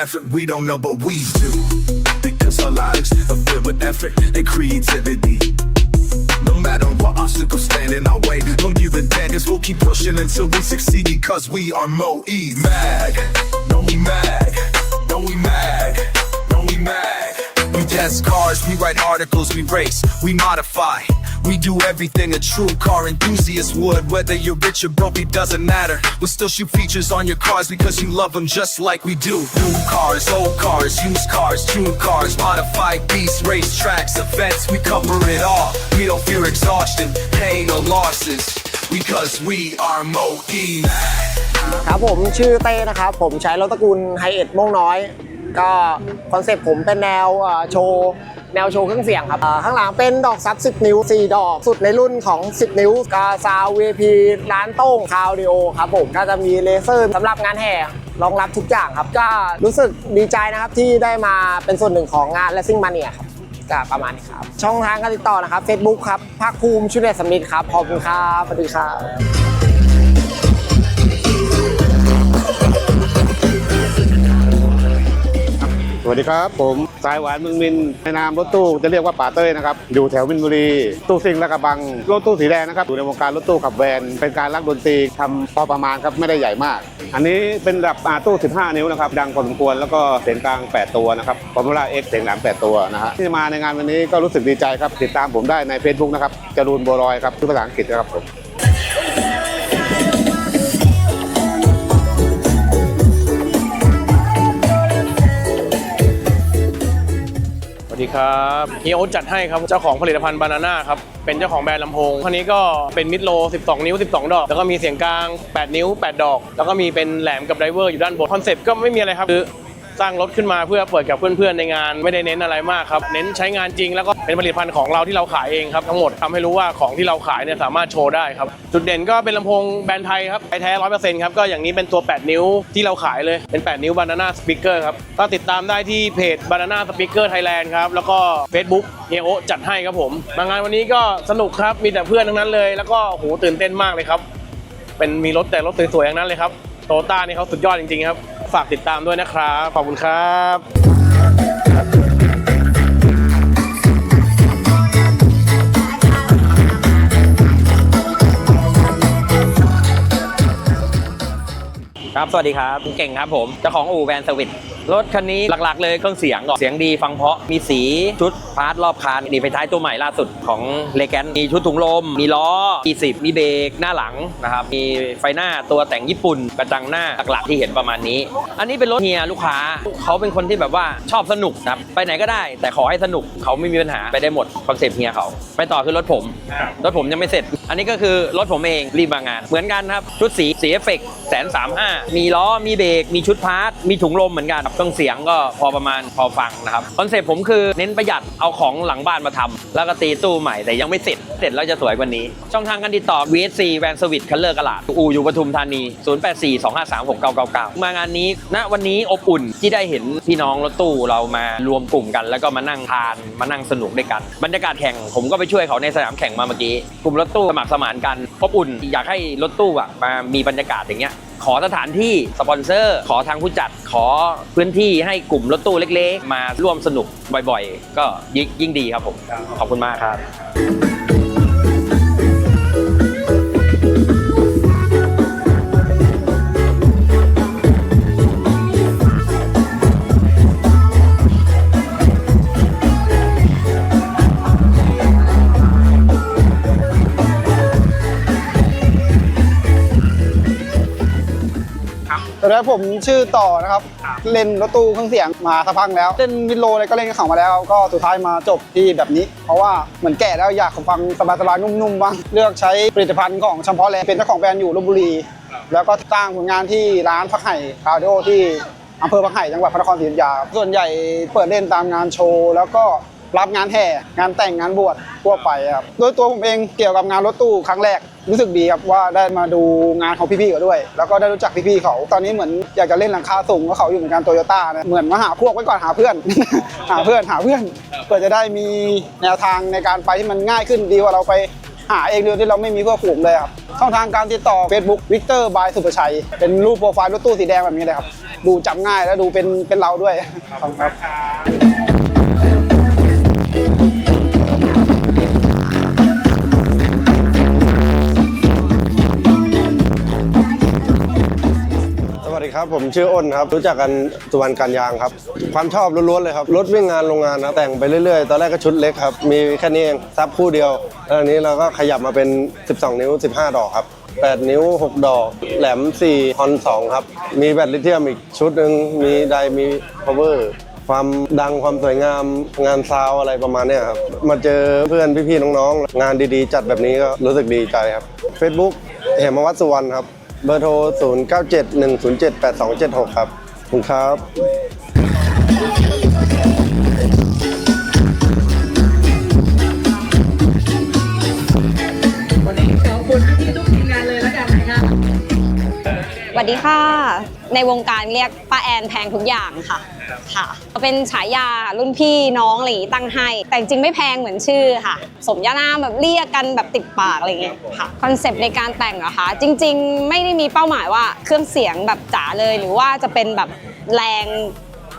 effort we don't know, but we do. Because our lives are filled with effort and creativity. No matter what obstacles stand in our way, don't give a damn, cause we'll keep pushing until we succeed because we are Mo E Mag. No, mag. test cars, we write articles, we race, we modify. We do everything a true car enthusiast would. Whether you're rich or broke, it doesn't matter. We'll still shoot features on your cars because you love them just like we do. New cars, old cars, used cars, tuned cars, modified beasts, race tracks, events, we cover it all. We don't fear exhaustion, pain, or losses. Because we are Mo E. ครับผมชื่อเต้นะครับ ผมใช้รถตระกูลไฮเอ็ดม่วงน้อย ก็คอนเซ็ปต์ผมเป็นแนวโชว์แนวโชว์เครื่องเสียงครับข้างหลังเป็นดอกซับ 10 นิ้ว 4 ดอกสุดในรุ่นของ 10 นิ้วกาซาว VP ร้านโต้งคาวดิโอครับผมก็จะมีเลเซอร์สำหรับงานแห่รองรับทุกอย่างครับ ก็รู้สึกดีใจนะครับที่ได้มาเป็นส่วนหนึ่งของงาน Racing Mania ครับก็ประมาณนี้ครับ ช่องทางการติดต่อนะครับ Facebook ครับภาคภูมิชุดเดชสมิทครับขอบคุณครับสวัสดีครับ สวัสดีครับ ผมสายหวานเมืองมินในนามรถตู้จะเรียกว่าป่าเต้ยนะครับ อยู่แถวมินบุรี ตู้ซิงและกระบัง รถตู้สีแดงนะครับ อยู่ในวงการรถตู้ขับแวนเป็นการรักดนตรีทำพอประมาณครับ ไม่ได้ใหญ่มาก อันนี้เป็นแบบอาตู้ 15 นิ้วนะครับ ดังพอสมควรแล้วก็เสียงกลาง 8 ตัวนะครับฟอร์มูล่าเอ็กเสียงหลม8ตัวนะฮะที่มาในงานวันนี้ก็รู้สึกดีใจครับติดตามผมได้ใน Facebook นะครับจรูนบัวลอยครับชื่อภาษาอังกฤษนะครับผม ดีครับเฮียโอ๊ตจัดให้ครับ เจ้าของผลิตภัณฑ์บานาน่าครับ เป็นเจ้าของแบรนด์ลำโพงคันนี้ก็เป็นมิดโล 12 นิ้ว 12 ดอก แล้วก็มีเสียงกลาง 8 นิ้ว 8 ดอก แล้วก็มีเป็นแหลมกับไดเวอร์อยู่ด้านบน คอนเซ็ปต์ก็ไม่มีอะไรครับ คือ สร้างรถขึ้นมาเพื่อเปิดกับเพื่อนๆในงานไม่ได้เน้นอะไรมากครับ เน้นใช้งานจริงแล้วก็เป็นผลิตภัณฑ์ของเราที่เราขายเองครับทั้งหมดทำให้รู้ว่าของที่เราขายเนี่ยสามารถโชว์ได้ครับ จุดเด่นก็เป็นลำโพงแบรนด์ไทยครับไทยแท้ร้อยเปอร์เซ็นต์ครับก็อย่างนี้เป็นตัว 8 นิ้วที่เราขายเลยเป็น 8 นิ้ว Banana Speaker ครับก็ติดตามได้ที่เพจ Banana Speaker Thailand ครับแล้วก็ Facebook เฮียโอจัดให้ครับผมมางานวันนี้ก็สนุกครับมีแต่เพื่อนทั้งนั้นเลย แล้วก็โหตื่นเต้นมากเลยครับเป็นมีรถแต่รถสวยๆทั้งนั้นเลยครับโตต้านี่เขาสุดยอดจริงๆครับ ฝากติดตามด้วยนะครับ ขอบคุณครับครับ สวัสดีครับผมเก่งครับผม เจ้าของอู่แวนสวิต รถคันนี้หลักๆเลยเครื่องเสียงก่อนเสียงดีฟังเพาะมีสีชุดพาร์ทรอบคันนี่ไฟท้ายตัวใหม่ล่าสุดของเลแกนมีชุดถุงลม มีล้อมีสิบมีเบรกหน้าหลังนะครับมีไฟหน้าตัวแต่งญี่ปุ่นกระจังหน้าหลักๆที่เห็นประมาณนี้ อันนี้เป็นรถเฮียลูกค้าเขาเป็นคนที่แบบว่าชอบสนุกนะครับไปไหนก็ได้ แต่ขอให้สนุกเขาไม่มีปัญหาไปได้หมดคอนเซปต์เฮียเขาไปต่อคือรถผมรถผมยังไม่เสร็จ อันนี้ก็คือรถผมเองรีบมางาน เหมือนกันครับชุดสีสีเอฟเฟกแสนสามห้ามีล้อมีเบรกมีชุดพาร์ทมีถุงลมเหมือนกันเครื่องเสียงก็พอประมาณพอฟังนะครับคอนเซ็ปต์ผมคือเน้นประหยัดเอาของหลังบ้านมาทำแล้วก็ตีตู้ใหม่แต่ยังไม่เสร็จเสร็จแล้วจะสวยกว่านี้ ช่องทางการติดต่อ VSC แวนสวิตคัลเลอร์กลาดอูอยู่ปทุมธานี 0842536999 มางานนี้ณวันนี้อบอุ่นที่ได้เห็นพี่น้องรถตู้เรามารวมกลุ่มกัน แล้วก็มานั่งทานมานั่งสนุกด้วยกัน บรรยากาศแข่งผมก็ไปช่วยเขาในสนามแข่งมาเมื่อกี้กลุ่มรถตู้สมัครสมานกันอบอุ่นอยากให้รถตู้อะมามีบรรยากาศอย่างเงี้ย ขอสถานที่สปอนเซอร์ ขอทางผู้จัดขอพื้นที่ให้กลุ่มรถตู้เล็กๆ มาร่วมสนุกบ่อยๆ ก็ยิ่งยิ่งดีครับผม ขอบคุณมากครับ วัสดีครับผมชื่อต่อนะครับ เล่นรถตู้เครื่องเสียงมาสักพักแล้ว เล่นวิดโลอะไรก็เล่นกับเขามาแล้ว ก็สุดท้ายมาจบที่แบบนี้ เพราะว่าเหมือนแก่แล้วอยากฟังสบายๆนุ่มๆบ้างเลือกใช้ผลิตภัณฑ์ของเฉพาะแลนด์เป็นเจ้าของแบรนด์อยู่ลบบุรี แล้วก็สร้างผลงานที่ร้านพักไห่คาร์ดิโอที่อำเภอพักไห่จังหวัดพระนครศรีอยุธยา ส่วนใหญ่เปิดเล่นตามงานโชว์แล้วก็รับงานแห่งานแต่งงานบวชทั่วไปครับโดยตัวผมเองเกี่ยวกับงานรถตู้ครั้งแรกรู้สึกดีครับว่าได้มาดูงานของพี่ๆเขาด้วย แล้วก็ได้รู้จักพี่ๆเขาตอนนี้เหมือนอยากจะเล่นหลังคาสูงกับเขาอยู่เหมือนกันโตโยต้านะเหมือนมาหาพวกไว้ก่อนหาเพื่อน หาเพื่อนหาเพื่อนเพื่อจะได้มีแนวทางในการไปที่มันง่ายขึ้นดีกว่าเราไปหาเองโดยที่เราไม่มีเพื่อนฝูงเลยครับช่องทางการติดต่อ Facebook วิกเตอร์บายสุประชัย เป็นรูปโปรไฟล์รถตู้สีแดงแบบนี้เลยครับ ดูจำง่ายและดูเป็นเป็นเราด้วยขอบคุณครับ ครับ ผมชื่ออ้นครับ รู้จักกันสุวรรณการยางครับ ความชอบล้วนๆเลยครับ รถวิ่งงานโรงงานนะแต่งไปเรื่อยๆ ตอนแรกก็ชุดเล็กครับ มีแค่นี้เองซับคู่เดียวแล้วอันนี้เราก็ขยับมาเป็น 12 นิ้ว 15 ดอกครับ 8 นิ้ว 6 ดอก แหลม4ฮอน2ครับ มีแบตลิเธียมอีกชุดหนึ่งมีไดมีพาวเวอร์ความดังความสวยงามงานซาวอะไรประมาณนี้ครับ มาเจอเพื่อนพี่ๆน้องๆ งานดีๆ จัดแบบนี้ก็รู้สึกดีใจครับ Facebook เหมวัตสุวรรณครับ เบอร์โทร 0971078276 ครับขอบคุณครับ วัสดีค่ะ ในวงการเรียกป้าแอนแพงทุกอย่างค่ะค่ะ เป็นฉายารุ่นพี่น้องอะไรอย่างงี้ตั้งให้ แต่จริงๆไม่แพงเหมือนชื่อค่ะ สมญานามแบบเรียกกันแบบติดปากอะไรอย่างเงี้ยค่ะคอนเซปต์ในการแต่งเหรอะคะจริง ๆ ไม่ได้มีเป้าหมายว่าเครื่องเสียงแบบจ๋าเลย หรือว่าจะเป็นแบบแรง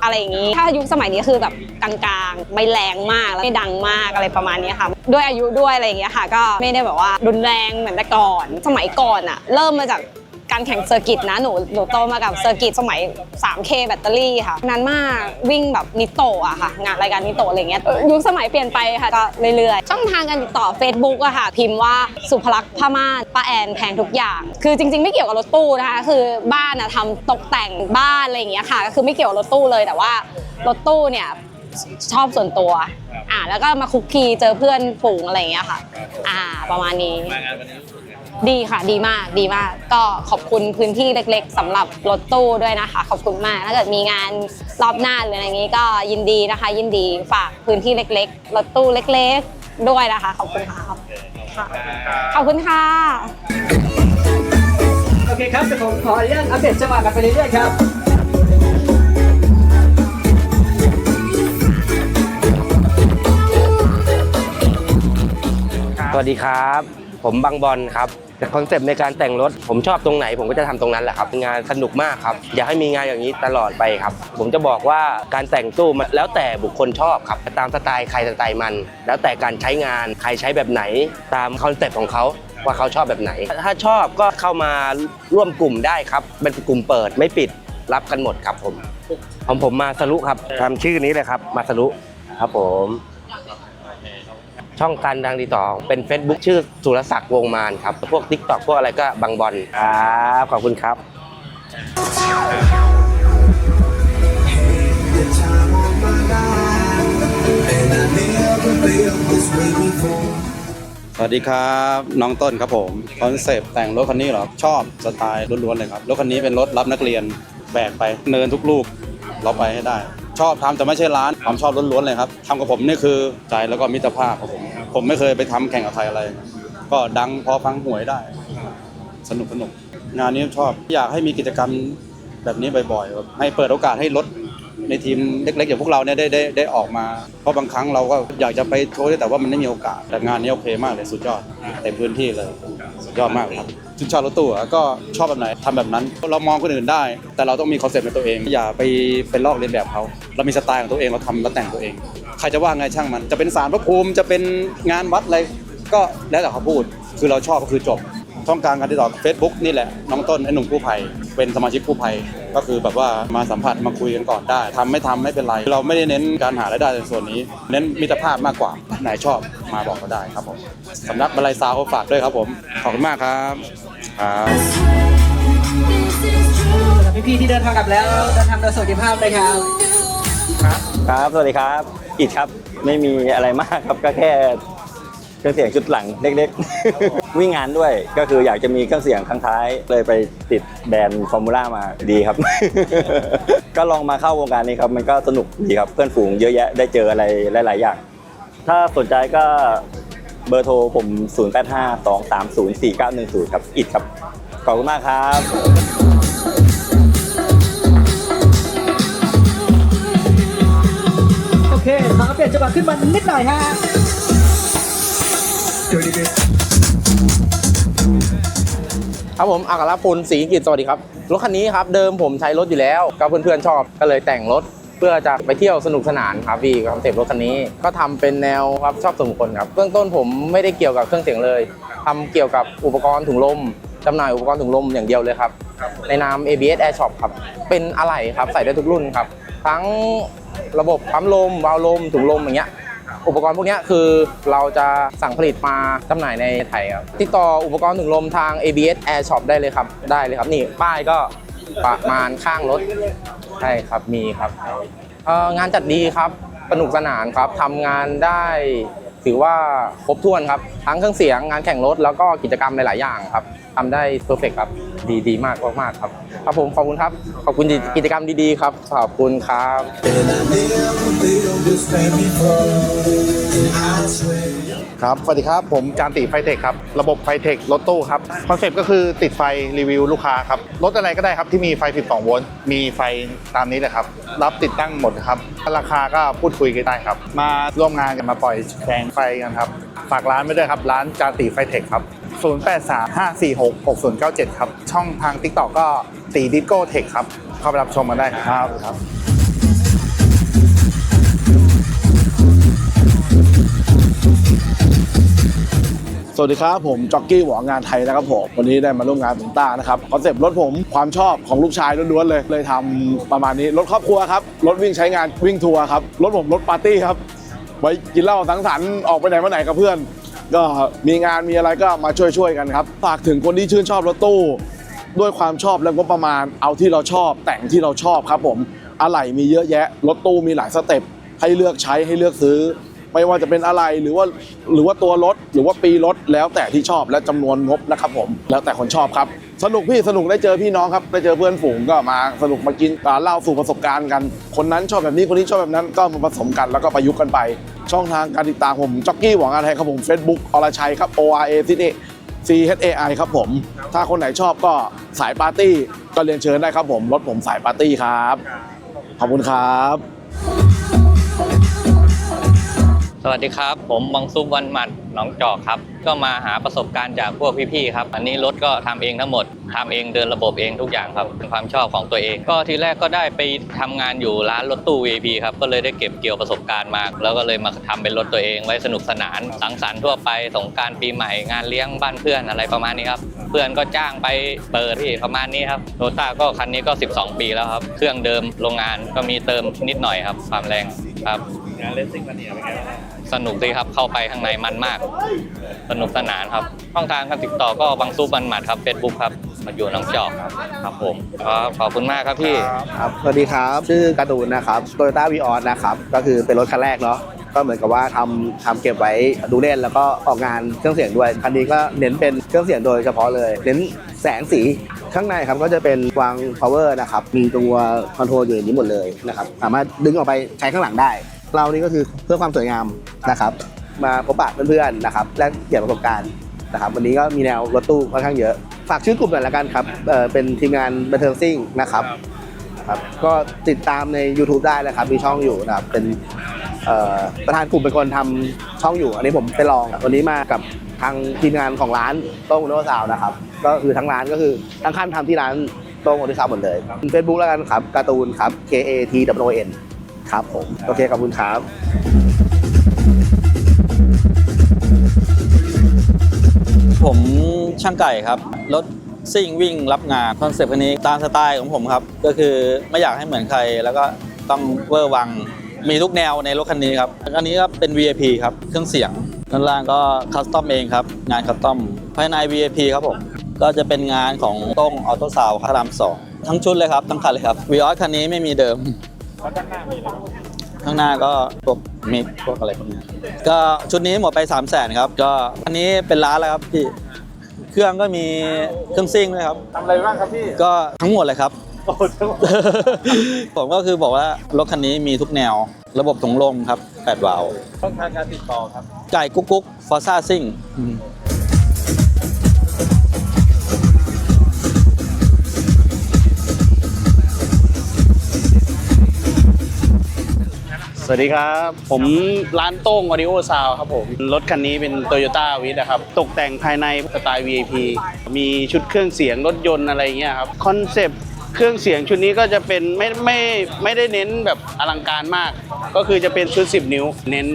อะไรอย่างนี้ ถ้ายุคสมัยนี้คือแบบกลางๆ ไม่แรงมากแล้วไม่ดังมากอะไรประมาณนี้ค่ะ ด้วยอายุด้วยอะไรอย่างเงี้ยค่ะ ก็ไม่ได้แบบว่ารุนแรงเหมือนแต่ก่อน สมัยก่อนอะเริ่มมาจาก การแข่งเซอร์กิตนะหนูหนูโตมากับเซอร์กิตสมัย 3K แบตเตอรี่ค่ะนานมากวิ่งแบบนิโตะอะค่ะ งานรายการนิโตะอะไรเงี้ยยุคสมัยเปลี่ยนไปค่ะก็เรื่อยๆ ช่องทางการติดต่อ Facebook อะค่ะ พิมพ์ว่าสุภลักษณ์ผ้าม่าป้าแอนแพงทุกอย่าง คือจริง ๆ ไม่เกี่ยวกับรถตู้นะคะ คือบ้านอะทำตกแต่งบ้านอะไรอย่างเงี้ยค่ะ ก็คือไม่เกี่ยวกับรถตู้เลยแต่ว่ารถตู้เนี่ยชอบส่วนตัว อ่าแล้วก็มาคุกคีเจอเพื่อนฝูงอะไรอย่างเงี้ยค่ะ อ่า ประมาณนี้ ดีค่ะดีมากดีมาก ก็ขอบคุณพื้นที่เล็ก ๆสำหรับรถตู้ด้วยนะคะ ขอบคุณมากถ้าเกิดมีงานรอบหน้าหรืออะไรอย่างงี้ก็ยินดีนะคะ ยินดีฝากพื้นที่เล็ก ๆ รถตู้เล็ก ๆ ด้วยนะคะ ขอบคุณค่ะค่ะขอบคุณค่ะโอเคครับเดี๋ยวผมขออนุญาตอัปเดตจังหวะกันไปเรื่อยๆครับสวัสดีครับ ผมบังบอลครับแต่คอนเซปต์ในการแต่งรถ ผมชอบตรงไหน ผมก็จะทำตรงนั้นแหละครับ งานสนุกมากครับ อยากให้มีงานอย่างนี้ตลอดไปครับ ผมจะบอกว่าการแต่งตู้มันแล้วแต่บุคคลชอบครับ ตามสไตล์ใครสไตล์มัน แล้วแต่การใช้งานใครใช้แบบไหน ตามคอนเซปต์ของเขาว่าเขาชอบแบบไหน ถ้าชอบก็เข้ามาร่วมกลุ่มได้ครับเป็นกลุ่มเปิดไม่ปิดรับกันหมดครับผมของผมมาสรุครับทำชื่อนี้เลยครับ มาสรุครับผม ช่องการดังดีต่อ เป็น Facebook ชื่อสุรศักดิ์วงมานครับ พวก TikTok พวกอะไรก็บังบอลครับขอบคุณครับ สวัสดีครับน้องต้นครับผมคอนเซปต์แต่งรถคันนี้เหรอชอบสไตล์ล้วนๆเลยครับรถคันนี้เป็นรถรับนักเรียนแบกไปเนินทุกลูกเราไปให้ได้ ชอบทำแต่ไม่ใช่ร้านความชอบล้วนๆเลยครับทำกับผมนี่คือใจแล้วก็มิตรภาพครับผม ผมไม่เคยไปทำแข่งกับใครอะไร ก็ดังพอฟังหวยได้ สนุกสนุกงานนี้ชอบอยากให้มีกิจกรรมแบบนี้บ่อยๆแบบให้เปิดโอกาสให้รถในทีมเล็กๆอย่างพวกเราเนี่ยได้ได้ได้ออกมา เพราะบางครั้งเราก็อยากจะไปโชว์แต่ว่ามันไม่มีโอกาสแต่งานนี้โอเคมากเลยสุดยอดเต็มพื้นที่เลยสุดยอดมากเลยครับชุดชอบรถตู้ก็ชอบแบบไหนทำแบบนั้น เรามองคนอื่นได้ แต่เราต้องมีคอนเซ็ปต์ในตัวเอง อย่าไปเป็นลอกเลียนแบบเขาเรามีสไตล์ของตัวเองเราทำเราแต่งตัวเอง ใครจะว่าไงช่างมัน จะเป็นสารพระภูมิจะเป็นงานวัดอะไรก็แล้วแต่เขาพูด คือเราชอบก็คือจบ ช่องทางการติดต่อ Facebook นี่แหละ น้องต้นไอ้หนุ่มกู้ภัยเป็นสมาชิกกู้ภัย ก็คือแบบว่ามาสัมผัสมาคุยกันก่อนได้ทำไม่ทำไม่เป็นไร เราไม่ได้เน้นการหารายได้ในส่วนนี้ เน้นมิตรภาพมากกว่าไหนชอบมาบอกก็ได้ครับผมสำนักบรรลัยซาวเขาฝากด้วยครับผมขอบคุณมากครับครับสำหรับพี่ๆที่เดินทางกลับแล้วเดินทางโดยสวัสดิภาพเลยครับ ครับ สวัสดีครับ อิดครับ ไม่มีอะไรมากครับก็แค่เครื่องเสียงชุดหลังเล็กๆ วิ่งงานด้วยก็คืออยากจะมีเครื่องเสียงข้างท้าย เลยไปติดแบรนด์ฟอร์มูล่ามาดีครับ ก็ลองมาเข้าวงการนี้ครับ มันก็สนุกดีครับ เพื่อนฝูงเยอะแยะได้เจออะไรหลาย ๆ อย่าง ถ้าสนใจก็เบอร์โทรผม 0852304910 ครับ อิดครับ ขอบคุณมากครับ เคขออัปเดตจังหวะขึ้นมานิดหน่อยฮะครับผมอัครพลศรีกิจสวัสดีครับ รถคันนี้ครับ เดิมผมใช้รถอยู่แล้วก็เพื่อนๆชอบก็เลยแต่งรถเพื่อจะไปเที่ยวสนุกสนานครับพี่คอนเซ็ปต์รถคันนี้ ก็ทำเป็นแนวครับชอบส่วนบุคคลครับเบื้องต้นผมไม่ได้เกี่ยวกับเครื่องเสียงเลยทำเกี่ยวกับอุปกรณ์ถุงลมจำหน่ายอุปกรณ์ถุงลมอย่างเดียวเลยครับ ในนาม ABS Air Shop ครับ เป็นอะไหล่ครับ ใส่ได้ทุกรุ่นครับ ทั้ง ระบบปั๊มลมวาล์วลมถุงลมอย่างเงี้ยอุปกรณ์พวกเนี้ยคือเราจะสั่งผลิตมาจำหน่ายในไทยครับติดต่ออุปกรณ์ถุงลมทาง ABS Air Shop ได้เลยครับ ได้เลยครับนี่ป้ายก็ประมาณข้างรถใช่ครับมีครับงานจัดดีครับสนุกสนานครับทำงานได้ถือว่าครบถ้วนครับ ทั้งเครื่องเสียงงานแข่งรถแล้วก็กิจกรรมหลาย ๆ อย่างครับ ทำได้เพอร์เฟกครับ ดีดีมากมากๆครับครับผมขอบคุณครับ ขอบคุณกิจกรรมดีๆครับขอบคุณครับครับสวัสดีครับผมจานติไฟเทคครับระบบไฟเทครถตู้ครับคอนเซปต์ก็คือติดไฟรีวิวลูกค้าครับรถอะไรก็ได้ครับที่มีไฟ 12 โวลต์มีไฟตามนี้เลยครับรับติดตั้งหมดครับราคาก็พูดคุยกันได้ครับ มาร่วมงานกันมาปล่อยแข่งไฟกันครับฝากร้านไว้ด้วยครับร้านจานติไฟเทคครับ 0835466097 ครับ ช่องทาง TikTok ก็ตีดิโก้เทคครับ เข้าไปรับชมกันได้ครับครับสวัสดีครับ ผมจ็อกกี้หวองานไทยนะครับผมวันนี้ได้มาร่วมงานผมต้านะครับคอนเซปต์รถผมความชอบของลูกชายล้วนๆเลย เลยทำประมาณนี้ รถครอบครัวครับ รถวิ่งใช้งานวิ่งทัวร์ครับ รถผมรถปาร์ตี้ครับ ไว้กินเหล้าสังสรรค์ออกไปไหนมาไหนกับเพื่อน ก็มีงานมีอะไรก็มาช่วยๆกันครับฝากถึงคนที่ชื่นชอบรถตู้ ด้วยความชอบและงบประมาณ เอาที่เราชอบ แต่งที่เราชอบครับผมอะไหล่มีเยอะแยะรถตู้มีหลายสเต็ปให้เลือกใช้ให้เลือกซื้อ ไม่ว่าจะเป็นอะไรหรือว่าหรือว่าตัวรถหรือว่าปีรถแล้วแต่ที่ชอบและจำนวนงบนะครับผมแล้วแต่คนชอบครับ สนุกพี่สนุกได้เจอพี่น้องครับได้เจอเพื่อนฝูงก็มาสนุกมากินเล่าสู่ประสบการณ์กัน คนนั้นชอบแบบนี้คนนี้ชอบแบบนั้นก็มาผสมกันแล้วก็ประยุกต์กันไป ช่องทางการติดตามผมจ็อกกี้หวังอะไรครับผม Facebook อรชัยครับ O R A C A C H A I ครับผม ถ้าคนไหนชอบก็สายปาร์ตี้ก็เรียนเชิญได้ครับผม รถผมสายปาร์ตี้ครับ ขอบคุณครับสวัสดีครับ ผมบังซุปวันหมัด หนองจอกครับ ก็มาหาประสบการณ์จากพวกพี่ๆครับ อันนี้รถก็ทำเองทั้งหมดทำเองเดินระบบเองทุกอย่างครับ เป็นความชอบของตัวเอง ก็ทีแรกก็ได้ไปทำงานอยู่ร้านรถตู้ VIP ครับ ก็เลยได้เก็บเกี่ยวประสบการณ์มา แล้วก็เลยมาทำเป็นรถตัวเองไว้สนุกสนาน สังสรรค์ทั่วไป สงการปีใหม่ งานเลี้ยงบ้านเพื่อนอะไรประมาณนี้ครับ เพื่อนก็จ้างไปเปิดที่ประมาณนี้ครับโตต้าก็คันนี้ก็ 12 ปีแล้วครับ เครื่องเดิมโรงงานก็มีเติมนิดหน่อยครับ ความแรงครับงานเลสซิ่งคันนี้เป็นไง สนุกดีครับเข้าไปข้างในมันมาก สนุกสนานครับช่องทางการติดต่อก็บังซูบันหมัดครับเฟซบุ๊กครับมาอยู่หน้องจอกครับผมครับขอบคุณมากครับพี่ ครับสวัสดีครับ ชื่อการ์ตูนนะครับโตโยต้าวีออสนะครับ ก็คือเป็นรถคันแรกเนาะ ก็เหมือนกับว่าทำทำเก็บไว้ดูเล่นแล้วก็ออกงานเครื่องเสียงด้วย คันนี้ก็เน้นเป็นเครื่องเสียงโดยเฉพาะเลย เน้นแสงสี ข้างในครับก็จะเป็นวาง power นะครับ มีตัวคอนโทรลอยู่ในนี้หมดเลยนะครับ สามารถดึงออกไปใช้ข้างหลังได้ เรานี่ก็คือเพื่อความสวยงามนะครับ มาพบปะเพื่อนๆนะครับและเกี่ยวประสบการณ์นะครับวันนี้ก็มีแนวรถตู้ค่อนข้างเยอะฝากชื่อกลุ่มหน่อยละกันครับเอ่อเป็นทีมงานบันเทิงซิ่งนะครับครับก็ติดตามใน YouTube ได้นะครับมีช่องอยู่นะครับเป็นเอ่อประธานกลุ่มเป็นคนทำช่องอยู่ อันนี้ผมไปลองวันนี้มากับทางทีมงานของร้านโต้งโนซาวนะครับ ก็คือทั้งร้านก็คือทั้งขั้นทำที่ร้านโต้งโนซาวหมดเลยเฟซบุ๊กแล้วกันครับการ์ตูนครับ KATWN ครับผม โอเคขอบคุณครับผมช่างไก่ครับ รถซิ่งวิ่งรับงานคอนเซปต์คันนี้ตามสไตล์ของผมครับ ก็คือไม่อยากให้เหมือนใคร แล้วก็ต้องเวอร์วัง มีทุกแนวในรถคันนี้ครับอันนี้ก็เป็น VIP ครับ เครื่องเสียงด้านล่างก็คัสตอมเองครับ งานคัสตอมภายใน VIP ครับผมก็จะเป็นงานของต้งออโต้ซาวพระรามสองทั้งชุดเลยครับ ทั้งคันเลยครับวีออสคันนี้ไม่มีเดิม ข้างหน้าก็พวกมิกพวกอะไรพวกนี้ก็ชุดนี้หมดไป3 0 0แสนครับ ก็อันนี้เป็นร้านแล้วครับพี่ เครื่องก็มีเครื่องซิ่งด้วยครับ ทำอะไรบ้างครับพี่ก็ทั้งหมดเลยครับผมก็คือบอกว่ารถคันนี้มีทุกแนว ระบบถุงลมครับ8วาล์วช่องทางการติดต่อครับ ไก่กุ๊กกุ๊กฟอร์ซ่าซิ่ง วัสดีครับ ผมร้านโต้ง Audio Sound ครับผม รถคันนี้เป็น Toyota w i t นะครับ ตกแต่งภายในสไตล์ VIP มีชุดเครื่องเสียงรถยนต์อะไรเงี้ยครับ คอนเซปต์เครื่องเสียงชุดนี้ก็จะเป็นไม่ไม่ไม่ได้เน้นแบบอลังการมาก ก็คือจะเป็นชุด 10 นิ้ว เน้น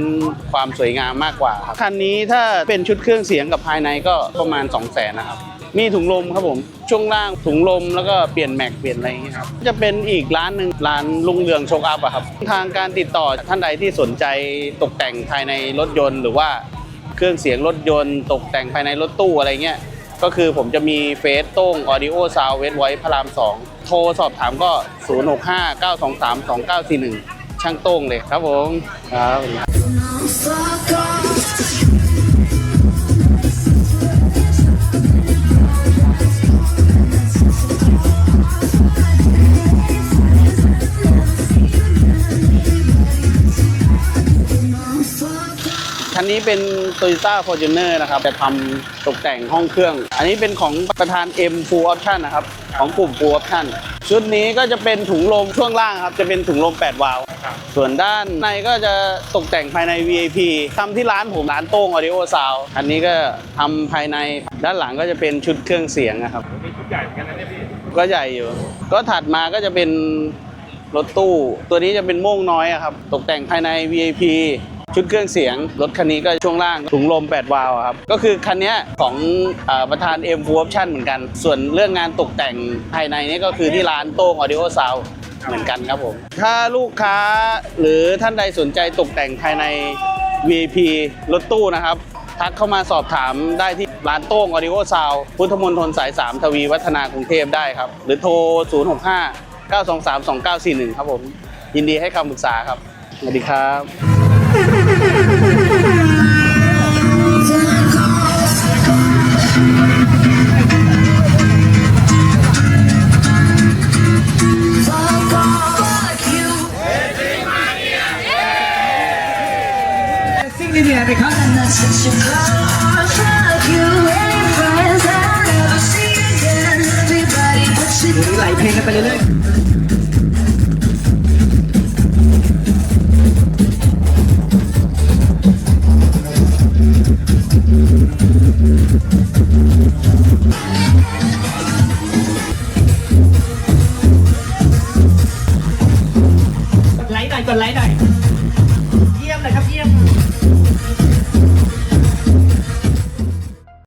ความสวยงามมากกว่าครับคันนี้ถ้าเป็นชุดเครื่องเสียงกับภายในก็ประมาณ 2 0 0 0 0 0นะครับ มีถุงลมครับผมช่วงล่างถุงลมแล้วก็เปลี่ยนแม็กเปลี่ยนอะไรอย่างเงี้ยครับจะเป็นอีกร้านหนึ่งร้านลุงเรืองโชคอัพอะครับทางการติดต่อท่านใดที่สนใจตกแต่งภายในรถยนต์ หรือว่าเครื่องเสียงรถยนต์ ตกแต่งภายในรถตู้อะไรเงี้ยก็คือผมจะมีเฟซโต้ง Audio Sound เวทไว้พระราม 2 โทรสอบถามก็ 065 923 2941 ช่างโต้งเลยครับผมครับ นนี้เป็น Toyota Fortuner นะครับ จะทำตกแต่งห้องเครื่อง อันนี้เป็นของประธาน M Full Option นะครับ ของกลุ่ม Full Option ชุดนี้ก็จะเป็นถุงลมช่วงล่างครับ จะเป็นถุงลม 8 วาล์วส่วนด้านในก็จะตกแต่งภายใน VIP ทำที่ร้านผมร้านโต้ง Audio Sound อันนี้ก็ทำภายในด้านหลังก็จะเป็นชุดเครื่องเสียงนะครับชุดใหญ่เหมือนกันนะเนี่ยพี่ก็ใหญ่อยู่ ก็ถัดมาก็จะเป็นรถตู้ ตัวนี้จะเป็นโม่งน้อยครับ ตกแต่งภายใน VIP ชุดเครื่องเสียง รถคันนี้ก็ช่วงล่างถุงลม 8 วาล์วครับ ก็คือคันนี้ของอประธาน M Full Option เหมือนกัน ส่วนเรื่องงานตกแต่งภายในนี่ก็คือที่ร้านโต้ง Audio Sound เหมือนกันครับผม ถ้าลูกค้าหรือท่านใดสนใจตกแต่งภายใน VIP รถตู้นะครับทักเข้ามาสอบถามได้ที่ร้านโต้ง Audio Sound พุทธมณฑลสาย 3 ทวีวัฒนากรุงเทพได้ครับ หรือโทร 065 923 2941 ครับผม ยินดีให้คำปรึกษาครับ สวัสดีครับ ไหมครับหลายเพลงกันไปเรื่อยๆ